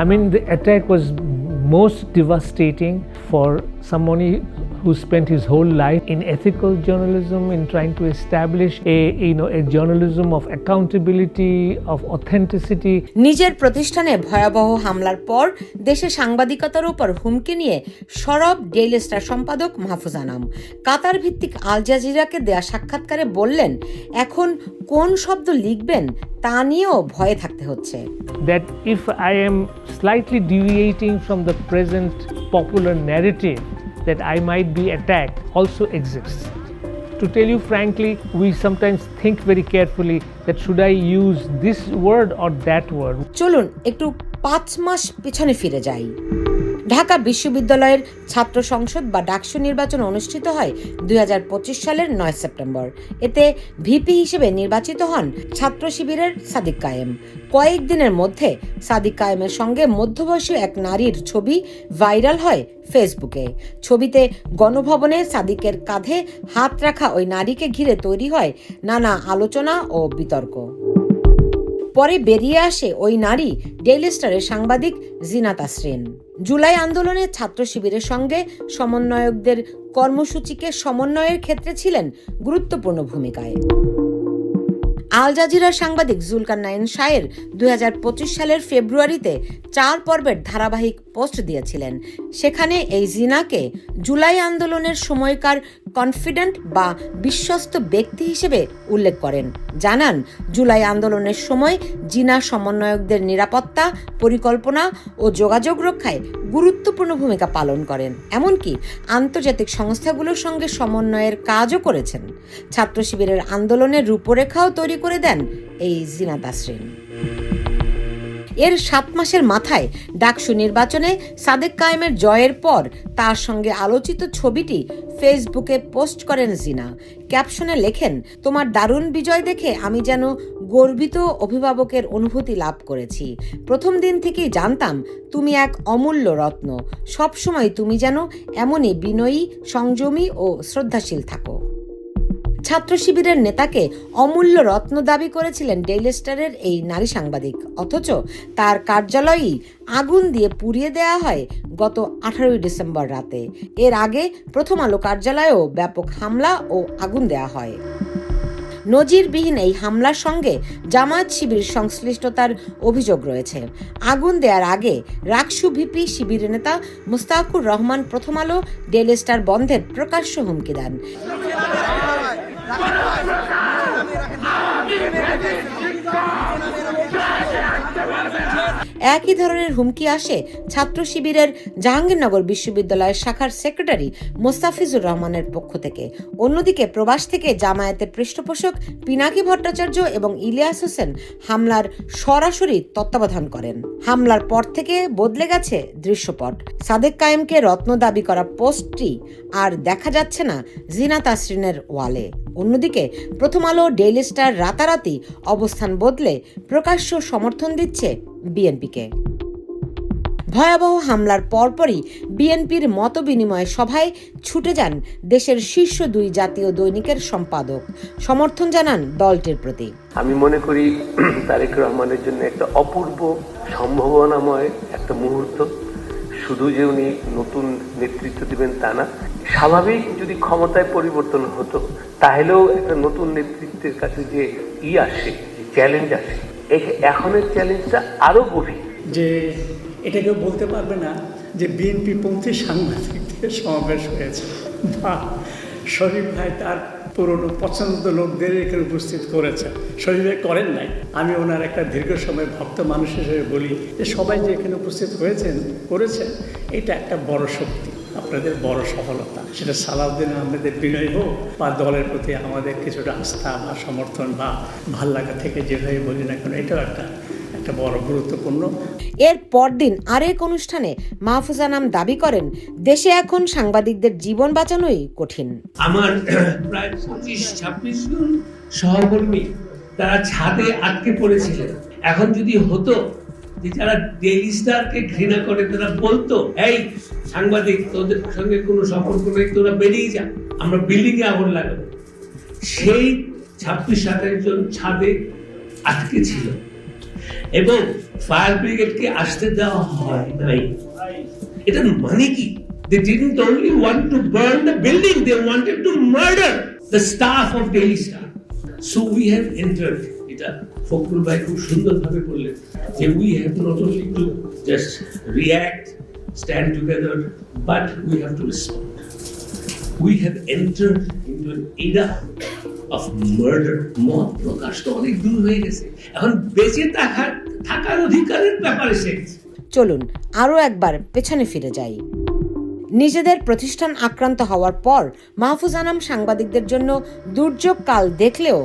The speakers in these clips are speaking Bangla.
I mean, the attack was most devastating for someone who spent his whole life in ethical journalism, in trying to establish a you know a journalism of accountability, of authenticity. নিজের প্রতিষ্ঠানে ভয়াবহ হামলার পর দেশে সাংবাদিকতার উপর হুমকি নিয়ে সরব ডেইলি স্টার সম্পাদক মাহফুজ আনাম কাতার ভিত্তিক আল জাজিরাকে দেয়া সাক্ষাৎকারে বললেন এখন কোন শব্দ লিখবেন তা নিয়েও ভয়ে থাকতে হচ্ছে That if I am slightly deviating from the present popular narrative, that I might be attacked also exists. To tell you frankly, we sometimes think very carefully that should I use this word or that word. চলুন একটু পাঁচ মাস পেছনে ফিরে যাই ঢাকা বিশ্ববিদ্যালয়ের ছাত্র সংসদ বা ডাকসু নির্বাচন অনুষ্ঠিত হয় দুই হাজার পঁচিশ সালের নয় সেপ্টেম্বর। এতে ভিপি হিসেবে নির্বাচিত হন ছাত্র শিবিরের সাদিক কায়েম। কয়েকদিনের মধ্যে সাদিক কায়েমের সঙ্গে মধ্যবয়সী এক নারীর ছবি ভাইরাল হয় ফেসবুকে। ছবিতে গণভবনে সাদিকের কাঁধে হাত রাখা ওই নারীকে ঘিরে তৈরি হয় নানা আলোচনা ও বিতর্ক। পরে বেরিয়ে আসে ওই নারী, ডেইলি স্টারের সাংবাদিক জিনা জুলাই আন্দোলনে ছাত্র শিবিরের সঙ্গে সমন্বয়কদের কর্মসূচিকে সমন্বয়ের ক্ষেত্রে ছিলেন গুরুত্বপূর্ণ ভূমিকায়। আল জাজিরার সাংবাদিক জুলকার নাইন শায়ের দুই সালের ফেব্রুয়ারিতে চার পর্বের ধারাবাহিক পোস্ট দিয়েছিলেন। সেখানে এই জিনাকে জুলাই আন্দোলনের সময়কার কনফিডেন্ট বা বিশ্বস্ত ব্যক্তি হিসেবে উল্লেখ করেন। জানান, জুলাই আন্দোলনের সময় জিনা সমন্বয়কদের নিরাপত্তা, পরিকল্পনা ও যোগাযোগ রক্ষায় গুরুত্বপূর্ণ ভূমিকা পালন করেন। এমনকি আন্তর্জাতিক সংস্থাগুলোর সঙ্গে সমন্বয়ের কাজও করেছেন। ছাত্র শিবিরের আন্দোলনের রূপরেখাও তৈরি করে দেন এই জিনা তাসরিন এর সাত মাসের মাথায় ডাকসু নির্বাচনে সাদেক কায়েমের জয়ের পর তার সঙ্গে আলোচিত ছবিটি ফেসবুকে পোস্ট করেন জিনা। ক্যাপশনে লেখেন, তোমার দারুণ বিজয় দেখে আমি যেন গর্বিত অভিভাবকের অনুভূতি লাভ করেছি। প্রথম দিন থেকেই জানতাম তুমি এক অমূল্য রত্ন। সবসময় তুমি যেন এমনই বিনয়ী, সংযমী ও শ্রদ্ধাশীল থাকো। ছাত্র শিবিরের নেতাকে অমূল্য রত্ন দাবি করেছিলেন ডেইলি স্টারের এই নারী সাংবাদিক। অথচ তার কার্যালয়ই আগুন দিয়ে পুড়িয়ে দেওয়া হয় গত আঠারোই ডিসেম্বর রাতে। এর আগে প্রথম আলো কার্যালয়েও ব্যাপক হামলা ও আগুন দেওয়া হয়। নজিরবিহীন এই হামলার সঙ্গে জামায়াত শিবির সংশ্লিষ্টতার অভিযোগ রয়েছে। আগুন দেওয়ার আগে রাকসু ভিপি শিবির নেতা মুস্তাকুর রহমান প্রথম আলো ডেইলি স্টার বন্ধের প্রকাশ্য হুমকি দেন। একই ধরনের হুমকি আসে ছাত্র শিবিরের জাহাঙ্গীরনগর বিশ্ববিদ্যালয়ের শাখার সেক্রেটারি মোস্তাফিজুর রহমানের পক্ষ থেকে। অন্যদিকে প্রবাস থেকে জামায়াতের পৃষ্ঠপোষক পিনাকি ভট্টাচার্য এবং ইলিয়াস হোসেন হামলার সরাসরি তত্ত্বাবধান করেন। হামলার পর থেকে বদলে গেছে দৃশ্যপট। সাদেক কায়েমকে রত্ন দাবি করা পোস্টটি আর দেখা যাচ্ছে না জিনা তাসরিনের ওয়ালে। অন্যদিকে প্রথম আলো ডেইলি স্টার রাতারাতি অবস্থান বদলে প্রকাশ্য সমর্থন দিচ্ছে বিএনপিকে। ভয়াবহ হামলার পরপরই বিএনপির মত বিনিময় সভায় ছুটে যান দেশের শীর্ষ দুই জাতীয় দৈনিকের সম্পাদক। সমর্থন জানান দলটির প্রতি। আমি মনে করি তারেক রহমানের জন্য একটা অপূর্ব সম্ভাবনাময় একটা মুহূর্ত। শুধু যে উনি নতুন নেতৃত্ব দিবেন তা না, স্বাভাবিক যদি ক্ষমতায় পরিবর্তন হতো, তাহলেও একটা নতুন নেতৃত্বের কাছে যে ই আসে চ্যালেঞ্জ আসে এখনের চ্যালেঞ্জটা আরও গভীর। যে এটা কেউ বলতে পারবে না যে বিএনপি পন্থী সাংবাদিকদের সমাবেশ হয়েছে। বা শরীফ ভাই তার পুরনো পছন্দ লোকদের এখানে উপস্থিত করেছেন শরীরে করেন নাই। আমি ওনার একটা দীর্ঘ সময় ভক্ত মানুষ হিসেবে বলি যে সবাই যে এখানে উপস্থিত হয়েছেন, করেছেন, এটা একটা বড় শক্তি, আপনাদের বড় সফলতা। সেটা সালাউদ্দিন আহমেদের বিনয় হোক বা দলের প্রতি আমাদের কিছুটা আস্থা বা সমর্থন বা ভালো লাগা থেকে যেভাবে বলি না কেন, এটাও একটা একটা বড় গুরুত্বপূর্ণ। এর পরদিন আরেক অনুষ্ঠানে মাহফুজা নাম দাবি করেন দেশে এখন সাংবাদিকদের জীবন বাঁচানোই কঠিন। আমার প্রায় পঁচিশ ছাব্বিশ জন সহকর্মী তারা ছাদে আটকে পড়েছিলেন। এখন যদি হতো যে যারা ডেইলি স্টারকে ঘৃণা করে তারা বলতো এই সাংবাদিক তোদের সঙ্গে কোনো সম্পর্ক নেই তোরা বেরিয়ে যা আমরা বিল্ডিং এ আগুন লাগাবো। সেই ছাব্বিশ সাতাশ জন ছাদে আটকে ছিল। এবং ফায়ার ব্রিগেডকে আসতে দেওয়া হয় নাই এটার মানে কি they didn't only want to burn the building they wanted to murder the staff of daily star so we have entered এটা ফখরুল ভাই খুব সুন্দরভাবে বললেন যে we have not only to just react stand together but we have to respond we have entered into an era of murder মত প্রকাশ তো অনেক দূর হয়ে গেছে। এখন বেঁচে থাকার থাকার অধিকারের ব্যাপারে এসেছে চলুন আরও একবার পেছনে ফিরে যাই। নিজেদের প্রতিষ্ঠান আক্রান্ত হওয়ার পর মাহফুজ আনাম সাংবাদিকদের জন্য দুর্যোগ কাল দেখলেও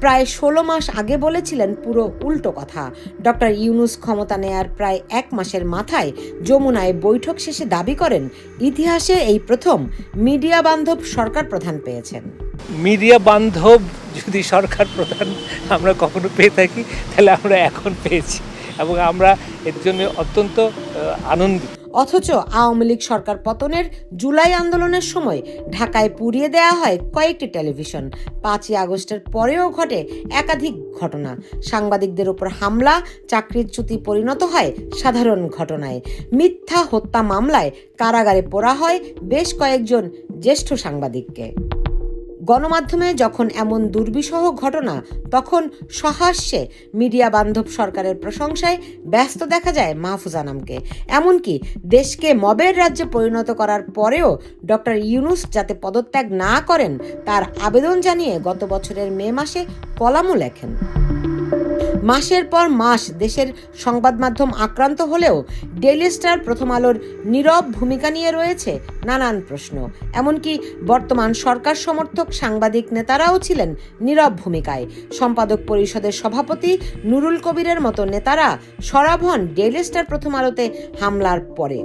প্রায় ষোলো মাস আগে বলেছিলেন পুরো উল্টো কথা। ডক্টর ইউনুস ক্ষমতা নেয়ার প্রায় এক মাসের মাথায় যমুনায় বৈঠক শেষে দাবি করেন, ইতিহাসে এই প্রথম মিডিয়া বান্ধব সরকার প্রধান পেয়েছেন। মিডিয়া বান্ধব যদি সরকার প্রধান আমরা কখনো পেয়ে থাকি, তাহলে আমরা এখন পেয়েছি এবং আমরা এর জন্য অত্যন্ত আনন্দিত। অথচ আওয়ামী লীগ সরকার পতনের জুলাই আন্দোলনের সময় ঢাকায় পুড়িয়ে দেওয়া হয় কয়েকটি টেলিভিশন। পাঁচই আগস্টের পরেও ঘটে একাধিক ঘটনা। সাংবাদিকদের উপর হামলা, চাকরির চাকরিচ্যুতি পরিণত হয় সাধারণ ঘটনায়। মিথ্যা হত্যা মামলায় কারাগারে পোড়া হয় বেশ কয়েকজন জ্যেষ্ঠ সাংবাদিককে। গণমাধ্যমে যখন এমন দুর্বিষহ ঘটনা, তখন সহাস্যে মিডিয়া বান্ধব সরকারের প্রশংসায় ব্যস্ত দেখা যায় মাহফুজ আনামকে। এমনকি দেশকে মবের রাজ্যে পরিণত করার পরেও ডক্টর ইউনুস যাতে পদত্যাগ না করেন, তার আবেদন জানিয়ে গত বছরের মে মাসে কলামও লেখেন। মাসের পর মাস দেশের সংবাদ মাধ্যম আক্রান্ত হলেও ডেইলি স্টার প্রথম আলোর নীরব ভূমিকা নিয়ে রয়েছে নানান প্রশ্ন। এমনকি বর্তমান সরকার সমর্থক সাংবাদিক নেতারাও ছিলেন নীরব ভূমিকায়। সম্পাদক পরিষদের সভাপতি নুরুল কবিরের মতো নেতারা সরব হন ডেইলি স্টার প্রথম আলোতে হামলার পরে।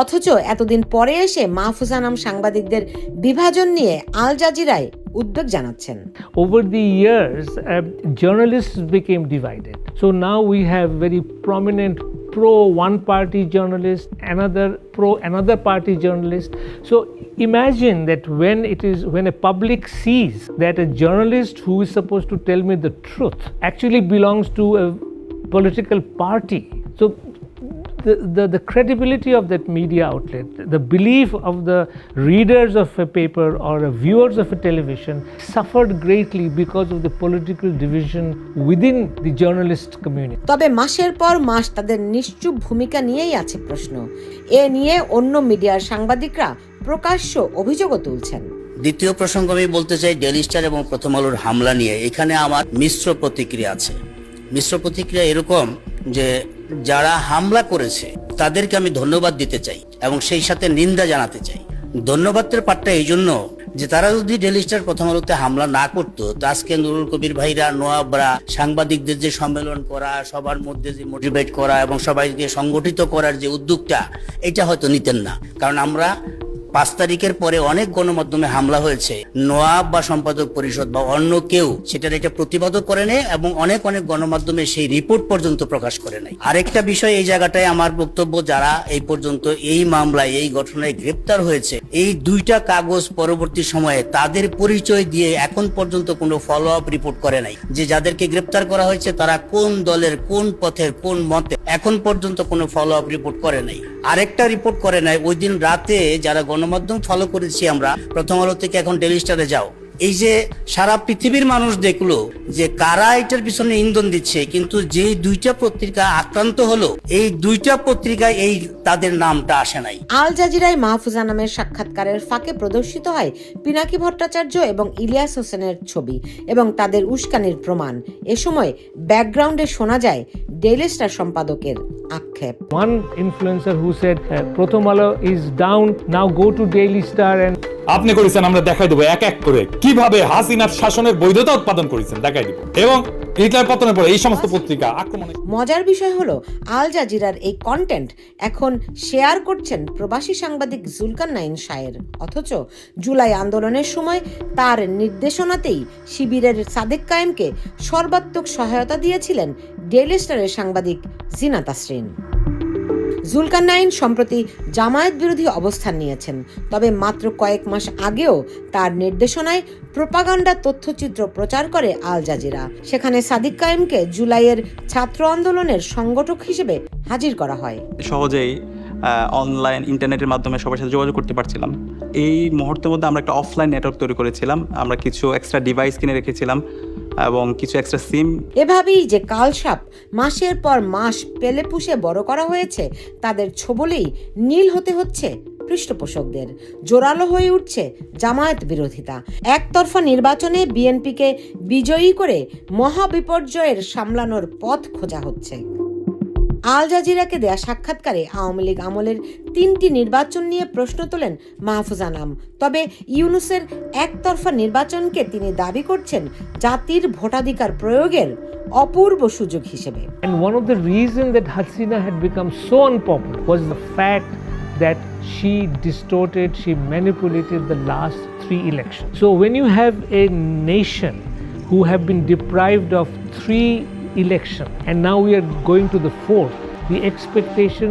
অথচ এতদিন পরে এসে মাহফুজ আনাম সাংবাদিকদের বিভাজন নিয়ে আল জাজিরায় উদ্বেগ জানাচ্ছেন over the years, uh, journalists became divided. So now we have very prominent pro one party journalist, another pro another party journalist. So imagine that when it is when a public sees that a journalist who is supposed to tell me the truth actually belongs to a political party. So the, the, the credibility of that media outlet, the belief of the readers of a paper or the viewers of a television suffered greatly because of the political division within the journalist community. তবে মাসের পর মাস তাদের নিশ্চুপ ভূমিকা নিয়েই আছে প্রশ্ন এ নিয়ে অন্য মিডিয়ার সাংবাদিকরা প্রকাশ্য অভিযোগও তুলছেন দ্বিতীয় প্রসঙ্গ আমি বলতে চাই ডেলি স্টার এবং প্রথম আলোর হামলা নিয়ে এখানে আমার মিশ্র প্রতিক্রিয়া আছে মিশ্র প্রতিক্রিয়া এরকম যে যারা হামলা করেছে, তাদেরকে আমি ধন্যবাদ দিতে চাই এবং সেই সাথে নিন্দা জানাতে চাই। ধন্যবাদের পাঠটা এই জন্য যে তারা যদি ডেলি স্টার প্রথম আলোতে হামলা না করতো, তো আজকে নুরুল কবির ভাইরা, নোয়াবরা, সাংবাদিকদের যে সম্মেলন করা, সবার মধ্যে যে মোটিভেট করা এবং সবাইকে সংগঠিত করার যে উদ্যোগটা, এটা হয়তো নিতেন না। কারণ আমরা পাঁচ তারিখের পরে অনেক গণমাধ্যমে হামলা হয়েছে। নোয়াব বা সম্পাদক পরিষদ বা অন্য কেউ সেটার এটা প্রতিবাদও করে নেয় এবং অনেক অনেক গণমাধ্যমে সেই রিপোর্ট পর্যন্ত প্রকাশ করে নাই আরেকটা বিষয় এই জায়গাটায় আমার বক্তব্য, যারা এই পর্যন্ত এই মামলায়, এই ঘটনায় গ্রেপ্তার হয়েছে, এই দুইটা কাগজ পরবর্তী সময়ে তাদের পরিচয় দিয়ে এখন পর্যন্ত কোনো ফলো আপ রিপোর্ট করে নাই। যে যাদেরকে গ্রেপ্তার করা হয়েছে, তারা কোন দলের, কোন পথের, কোন মতে এখন পর্যন্ত কোনো ফলো আপ রিপোর্ট করে নাই। আরেকটা রিপোর্ট করে নাই, ওই দিন রাতে যারা গণমাধ্যম ফলো করেছি আমরা। প্রথম আলো থেকে এখন ডেলি স্টারে যাও। এই যে সারা পৃথিবীর মানুষ দেখল যে কারা এটার পিছনে ইন্ধন দিচ্ছে কিন্তু যে দুইটা পত্রিকা আক্রান্ত হলো এই দুইটা পত্রিকায় এই তাদের নামটা আসে নাই। আল জাজিরায় মাহফুজা নামের সাক্ষাৎকারের ফাঁকে প্রদর্শিত হয় পিনাকি ভট্টাচার্য এবং ইলিয়াস হোসেনের ছবি এবং তাদের উস্কানির প্রমাণ। এ সময় ব্যাকগ্রাউন্ডে শোনা যায় ডেইলি স্টার সম্পাদকের আক্ষেপ। One influencer who said, uh, Prothomala is down, now go to Daily Star and আপনি করেছেন, আমরা দেখাই দেবো এক এক করে কীভাবে হাসিনার শাসনের বৈধতা উৎপাদন করেছেন, দেখাই দিব। এবং হিটলার পতনের পরে এই সমস্ত পত্রিকা আক্রমণে মজার বিষয় হলো, আল জাজিরার এই কন্টেন্ট এখন শেয়ার করছেন প্রবাসী সাংবাদিক জুলকান নাইন শায়ের। অথচ জুলাই আন্দোলনের সময় তার নির্দেশনাতেই শিবিরের সাদেক কায়েমকে সর্বাত্মক সহায়তা দিয়েছিলেন ডেইলি স্টারের সাংবাদিক জিনা তাসরিন জুলকারনাইন সম্প্রতি জামায়াত বিরোধী অবস্থান নিয়েছেন। তবে মাত্র কয়েক মাস আগেও তার নির্দেশনায় প্রোপাগান্ডা তথ্যচিত্র প্রচার করে আল জাজিরা। সেখানে সাদিক কায়েমকে জুলাইয়ের ছাত্র আন্দোলনের সংগঠক হিসেবে হাজির করা হয়। সহজেই অনলাইন ইন্টারনেটের মাধ্যমে সবার সাথে যোগাযোগ করতে পারছিলাম। এই মুহূর্তের মধ্যে আমরা একটা অফলাইন নেটওয়ার্ক তৈরি করেছিলাম। আমরা কিছু এক্সট্রা ডিভাইস কিনে রেখেছিলাম। এবং কিছু এক্সট্রা সিম এভাবেই যে কালসাপ মাসের পর মাস পেলে পুষে বড় করা হয়েছে, তাদের ছোবলেই নীল হতে হচ্ছে পৃষ্ঠপোষকদের। জোরালো হয়ে উঠছে জামায়াত বিরোধিতা। একতরফা নির্বাচনে বিএনপিকে বিজয়ী করে মহাবিপর্যয়ের সামলানোর পথ খোঁজা হচ্ছে। আল জাজিরাকে দেয়া সাক্ষাৎকারে আওয়ামী লীগ আমলের তিনটি নির্বাচন নিয়ে প্রশ্ন তোলেন মাহফুজ আনাম তবে ইউনুসের একতরফা নির্বাচনকে তিনি দাবি করছেন জাতির ভোটাধিকার প্রয়োগের অপূর্ব সুযোগ হিসেবে And one of the reasons that Hasina had become so unpopular was the fact that she distorted, she manipulated the last three elections. So when you have a nation who have been deprived of three elections and now we are going to the fourth, the expectation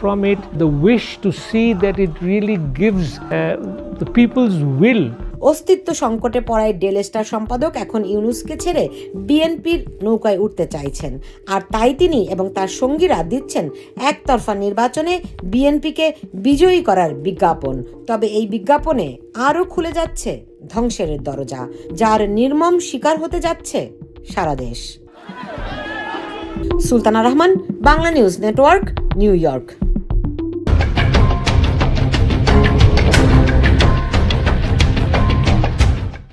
from it, the wish to see that it really gives uh, the people's will. অস্তিত্ব সংকটে পড়ায় ডেলেস্টার সম্পাদক এখন ইউনুসকে ছেড়ে বিএনপির নৌকায় উঠতে চাইছেন। আর তাই তিনি এবং তার সঙ্গীরা দিচ্ছেন একতরফা নির্বাচনে বিএনপিকে বিজয়ী করার বিজ্ঞাপন। তবে এই বিজ্ঞাপনে আরও খুলে যাচ্ছে ধ্বংসের দরজা যার নির্মম শিকার হতে যাচ্ছে সারা দেশ। Sultana Rahman Bangla News Network New York.